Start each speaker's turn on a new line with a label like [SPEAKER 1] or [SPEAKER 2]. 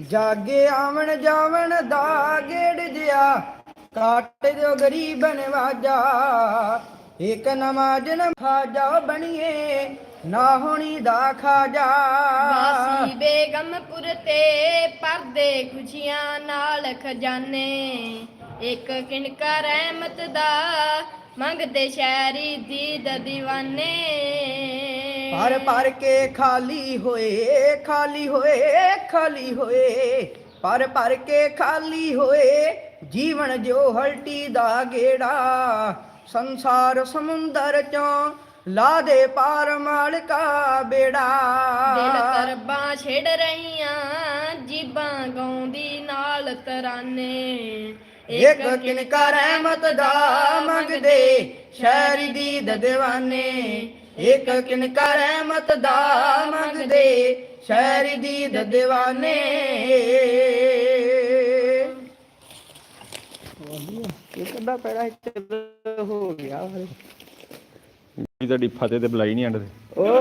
[SPEAKER 1] ਜਾਗੇ ਆਵਣ ਜਾਵਣ ਦਾ ਗੇੜ ਜਿਆ, ਕਾਟ ਦਿਓ ਗਰੀਬ ਨਵਾਜਾ। ਇੱਕ ਨਮਾਜ਼ ਖਾਜਾ ਬਣੀਏ, ਨਾ ਹੋਣੀ ਦਾ ਖਾਜਾ।
[SPEAKER 2] ਵਾਸੀ ਬੇਗਮਪੁਰ ਤੇ ਪਰਦੇ ਖੁਸ਼ੀਆਂ ਨਾਲ ਖਜ਼ਾਨੇ। ਇੱਕ ਕਿਣਕਾ ਰਹਿਮਤ ਦਾ, ਮੰਗਦੇ ਸ਼ਹਿਰੀ ਦੀਦ ਦੀਵਾਨੇ।
[SPEAKER 1] ਭਰ ਭਰ ਕੇ ਖਾਲੀ ਹੋਏ ਖਾਲੀ ਹੋਏ ਖਾਲੀ ਹੋਏ। ਭਰ ਭਰ ਕੇ ਖਾਲੀ ਹੋਏ ਜੀਵਨ ਜੋ ਹਲਟੀ ਦਾ ਗੇੜਾ। ਸੰਸਾਰ ਸਮੁੰਦਰ ਚੋਂ ਲਾ ਦੇ ਪਾਰ ਮਾਲਕਾ ਬੇੜਾ।
[SPEAKER 2] ਦਿਲ ਤਰਬਾਂ ਛੇੜ ਰਹੀਆਂ ਜੀਬਾਂ ਗਾਉਂਦੀ ਨਾਲ ਤਰਾਨੇ।
[SPEAKER 1] ਇੱਕ ਕਿਨਕਾ ਰਹਿਮਤ ਦਾ ਮੰਗਦੇ ਸ਼ਹਿਰੀ ਦੀ ਦਦਵਾਨੇ ਇੱਕ ਕਿਨਕਾ ਰਹਿਮਤ ਦਾ ਮੰਗਦੇ ਸ਼ਹਿਰੀ ਦੀ ਦਦਵਾਨੇ ਇਹ ਕੱਦਾ ਪੈੜਾ ਹੋ ਗਿਆ।
[SPEAKER 3] ਤੁਹਾਡੀ ਫਤਿਹ ਤੇ ਬੁਲਾਈ ਨਹੀਂ ਅੰਡ ਤੇ
[SPEAKER 1] ਉਹ